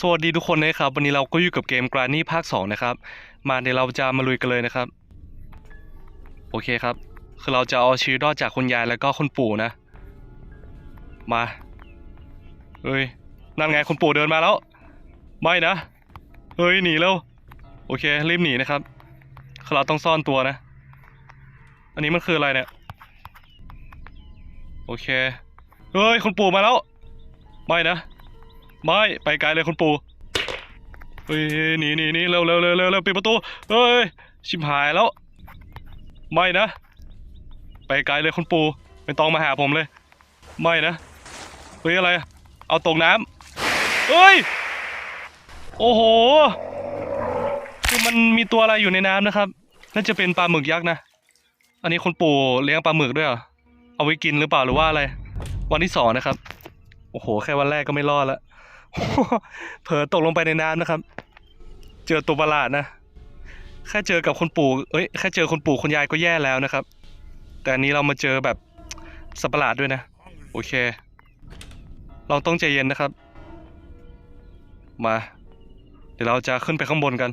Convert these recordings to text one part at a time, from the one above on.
สวัสดีทุกคนนะครับ วันนี้เราก็อยู่กับเกม Granny ภาค 2 นะครับ มาเดี๋ยวเราจะมาลุยกันเลยนะครับ โอเคครับ คือเราจะเอาชีวิตรอดจากคุณยายแล้วก็คุณปู่นะ มาเฮ้ยนั่นไงคุณปู่เดินมาแล้ว ไม่นะเฮ้ยหนีแล้วโอเครีบหนีนะครับคือเราต้องซ่อนตัวนะ อันนี้มันคืออะไรเนี่ยโอเคเฮ้ยคุณปู่มาแล้ว ไม่นะ ไม่ไปไกลเลยคุณปู่เฮ้ยหนีหนีหนีเร็วเร็วเร็วเร็วเร็วปิดประตูเฮ้ยชิบหายแล้ว ไม่นะ ไปไกลเลยคุณปู่ไม่ต้องมาหาผมเลย ไม่นะเฮ้ยอะไร เอาตกน้ำเฮ้ยโอ้โหคือมันมีตัวอะไรอยู่ในน้ำนะครับน่าจะเป็นปลาหมึกยักษ์นะ อันนี้คุณปู่เลี้ยงปลาหมึกด้วยเหรอ เอาไว้กินหรือเปล่าหรือว่าอะไร วันที่สองนะครับ โอ้โห แค่วันแรกก็ไม่รอดละ เผลอตกลงไปในน้ำนะครับ เจอตัวประหลาดนะ แค่เจอกับคุณปู่เอ้ยแค่เจอคุณปู่คุณยายก็แย่แล้วนะครับ แต่อันนี้เรามาเจอแบบสัตว์ประหลาดด้วยนะ โอเค เราต้องใจเย็นนะครับ มา เดี๋ยวเราจะขึ้นไปข้างบนกัน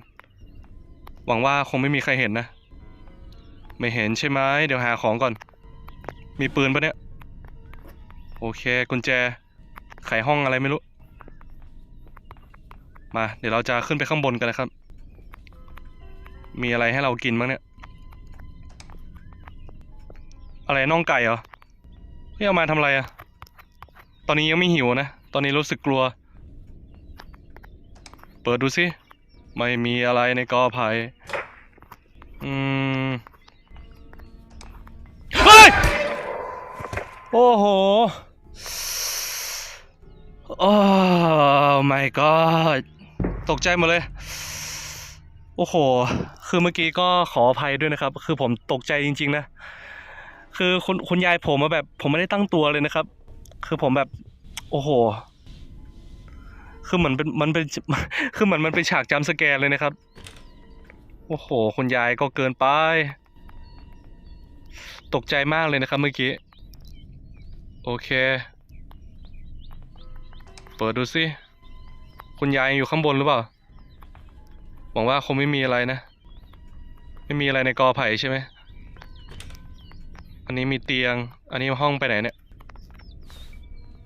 หวังว่าคงไม่มีใครเห็นนะ ไม่เห็นใช่ไหมเดี๋ยวหาของก่อน มีปืนปะเนี่ย โอเค กุญแจ ไขห้องอะไรไม่รู้ มาเดี๋ยวเราจะขึ้นไปข้างบนกันนะครับ มีอะไรให้เรากินบ้างเนี่ย อะไรน่องไก่เหรอพี่เอามาทำอะไรอะตอนนี้ยังไม่หิวนะ ตอนนี้รู้สึกกลัว เปิดดูสิ ไม่มีอะไรในกอไผ่อืมเฮ้ย โอ้โหโอ้ my god ตกใจหมดเลย โอ้โห คือเมื่อกี้ก็ขออภัยด้วยนะครับ คือผมตกใจจริง ๆ นะ คือคุณคุณยายผมมาแบบ ผมไม่ได้ตั้งตัวเลยนะครับ คือผมแบบ โอ้โห คือเหมือนเป็นมันเป็น คือเหมือนมันเป็นฉากจำสแกนเลยนะครับ โอ้โห คุณยายก็เกินไป ตกใจมากเลยนะครับ เมื่อกี้ โอเค เปิดดูสิ คุณยายอยู่ข้างบนหรือเปล่า หวังว่าคงไม่มีอะไรนะ ไม่มีอะไรในกอไผ่ใช่ไหม อันนี้มีเตียง อันนี้ห้องไปไหนเนี่ย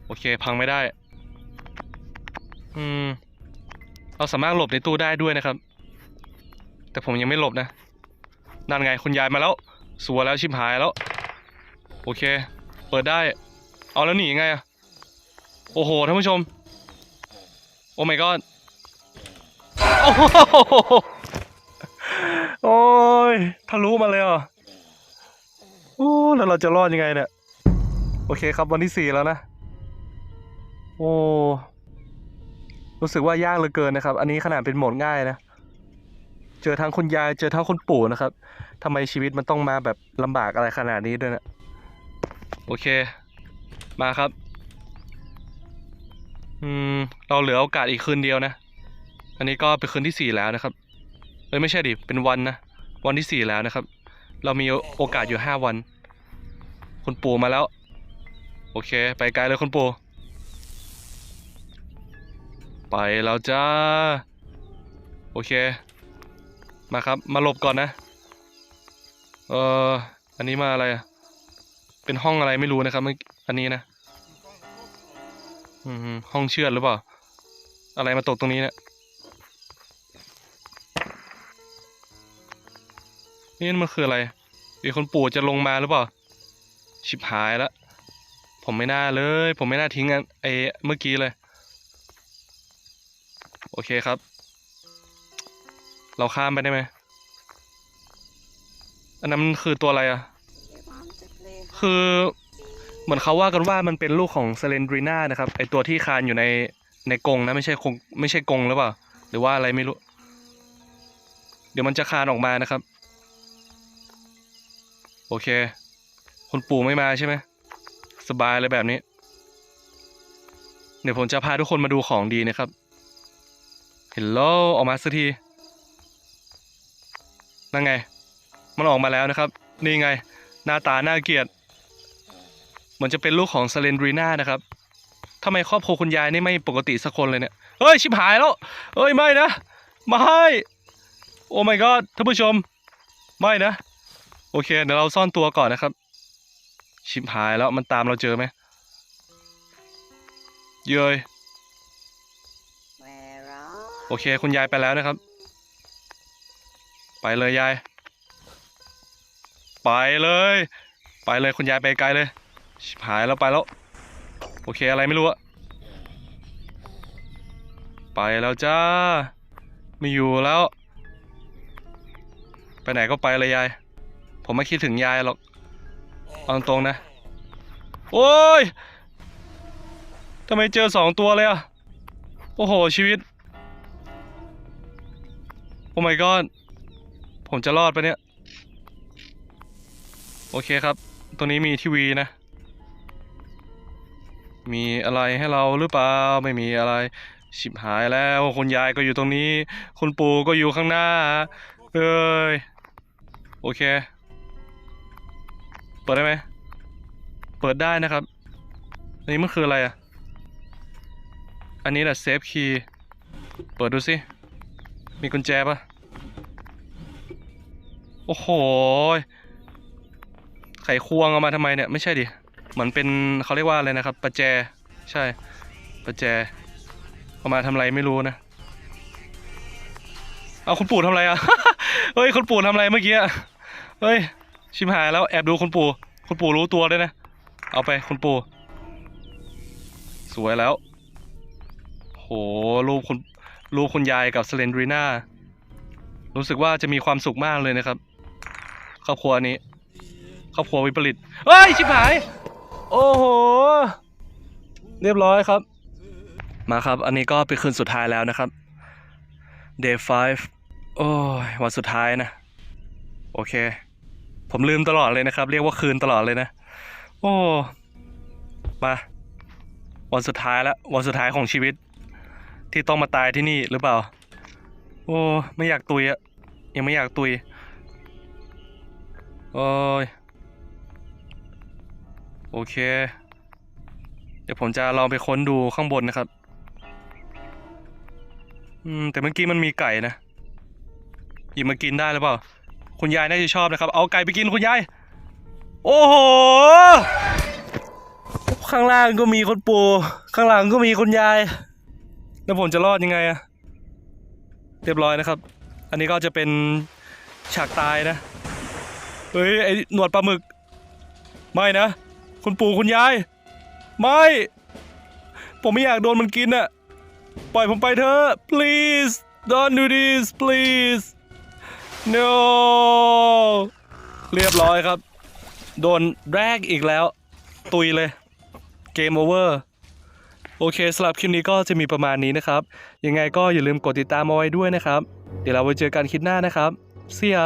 โอเค พังไม่ได้ อืม เราสามารถหลบในตู้ได้ด้วยนะครับ แต่ผมยังไม่หลบนะนั่นไงคุณยายมาแล้ว สัวแล้วชิบหายแล้ว โอเค เปิดได้ เอาแล้วหนียังไงอะโอ้โหท่านผู้ชม โอ้ my god โอ้โหโอ้ยทะลุมาเลยเหรอะโอ้แล้วเราจะรอดยังไงเนี่ย โอเคครับวันที่สี่แล้วนะ โอ้รู้สึกว่ายากเหลือเกินนะครับ อันนี้ขนาดเป็นโหมดง่ายนะ เจอทั้งคุณยายเจอทั้งคุณปู่นะครับทำไมชีวิตมันต้องมาแบบลำบากอะไรขนาดนี้ด้วยนะ โอเค มาครับ อืม เราเหลือโอกาสอีกคืนเดียวนะ อันนี้ก็เป็นคืนที่สี่แล้วนะครับเอ้ยไม่ใช่ดิ เป็นวันนะ วันที่สี่แล้วนะครับ เรามีโอกาสอยู่ห้าวัน คุณปู่มาแล้ว โอเค ไปไกลเลยคุณปู่ไปแล้วจ้า โอเค มาครับ มาหลบก่อนนะ เอ่ออันนี้มาอะไรอะเป็นห้องอะไรไม่รู้นะครับอันนี้นะ ห้องเชือดหรือเปล่า อะไรมาตกตรงนี้เนี่ยนี่มันคืออะไรมีคนปู่จะลงมาหรือเปล่า ชิบหายแล้ว ผมไม่น่าเลย ผมไม่น่าทิ้งอันไอเมื่อกี้เลย โอเคครับ เราข้ามไปได้ไหม อันนั้นมันคือตัวอะไรอะ คือ เหมือนเขาว่ากันว่ามันเป็นลูกของเซเลนดรีนานะครับไอตัวที่คานอยู่ในในกรงนะไม่ใช่คงไม่ใช่กรงหรือเปล่า หรือว่าอะไรไม่รู้ เดี๋ยวมันจะคานออกมานะครับ โอเคคุณปู่ไม่มาใช่ไหมสบายเลยแบบนี้ เดี๋ยวผมจะพาทุกคนมาดูของดีนะครับเฮลโลออกมาสักทีนั่นไง มันออกมาแล้วนะครับ นี่ไง หน้าตาหน่าเกลียด เหมือนจะเป็นลูกของเซเลนดรีน่านะครับทำไมครอบครัวคุณยายนี่ไม่ปกติสักคนเลยเนี่ยเฮ้ยชิบหายแล้วเฮ้ยไม่นะไม่โอ้ my god ท่านผู้ชม ไม่นะ โอเค เดี๋ยวเราซ่อนตัวก่อนนะครับ ชิบหายแล้วมันตามเราเจอไหมเย้ยโอเค คุณยายไปแล้วนะครับ ไปเลยยาย ไปเลย ไปเลยคุณยายไปไกลเลย ชิบหายแล้วไปแล้ว โอเคอะไรไม่รู้อะไปแล้วจ้า ไม่อยู่แล้ว ไปไหนก็ไปเลยยาย ผมไม่คิดถึงยายหรอกเอาตรงๆนะ โอ้ยทำไมเจอสองตัวเลยอะโอ้โห ชีวิต โอ้ my god ผมจะรอดปะเนี่ย โอเคครับตรงนี้มีทีวีนะ มีอะไรให้เราหรือเปล่าไม่มีอะไร ชิบหายแล้วคุณยายก็อยู่ตรงนี้ คุณปู่ก็อยู่ข้างหน้าเอ้ยโอเค เปิดได้ไหมเปิดได้นะครับอันนี้มันคืออะไรอะ อันนี้แหละเซฟคีย์เปิดดูสิ มีกุญแจปะโอ้โหไขควงเอามาทำไมเนี่ย ไม่ใช่ดิ เหมือนเป็นเขาเรียกว่าอะไรนะครับประแจใช่ประแจเอามาทำอะไรไม่รู้นะเอาคุณปู่ทำอะไรอะ เฮ้ยคุณปู่ทำอะไรเมื่อกี้อะเฮ้ยชิมหายแล้วแอบดูคุณปู่คุณปู่รู้ตัวด้วยนะ เอาไปคุณปู่สวยแล้ว โหรูปคุณรูปคุณยายกับเซเลนดรีน่ารู้สึกว่าจะมีความสุขมากเลยนะครับ ครอบครัวนี้ ครอบครัววิปริตเฮ้ย ชิบหาย โอ้โห เรียบร้อยครับ มาครับ อันนี้ก็เป็นคืนสุดท้ายแล้วนะครับ day 5 โอ้ย วันสุดท้ายนะ โอเค ผมลืมตลอดเลยนะครับ เรียกว่าคืนตลอดเลยนะ โอ้ มา วันสุดท้ายแล้ว วันสุดท้ายของชีวิต ที่ต้องมาตายที่นี่หรือเปล่า โอ้ ไม่อยากตุยอะยังไม่อยากตุย โอ้ย โอเค เดี๋ยวผมจะลองไปค้นดูข้างบนนะครับ อืม แต่เมื่อกี้มันมีไก่นะหยิบมากินได้หรือเปล่า คุณยายน่าจะชอบนะครับ เอาไก่ไปกินคุณยาย โอ้โห ข้างล่างก็มีคนปู่ข้างหลังก็มีคุณยาย แล้วผมจะรอดยังไงอะเรียบร้อยนะครับ อันนี้ก็จะเป็นฉากตายนะ เฮ้ย ไอหนวดปลาหมึก ไม่นะ คุณปู่คุณยาย ไม่ ผมไม่อยากโดนมันกินอะปล่อยผมไปเถอะ please don't do this please no เรียบร้อยครับ โดนแรกอีกแล้ว ตุยเลย เกมโอเวอร์โอเคสำหรับคลิปนี้ก็จะมีประมาณนี้นะครับ ยังไงก็อย่าลืมกดติดตามเอาไว้ด้วยนะครับ เดี๋ยวเราไว้เจอกันคลิปหน้านะครับ See ya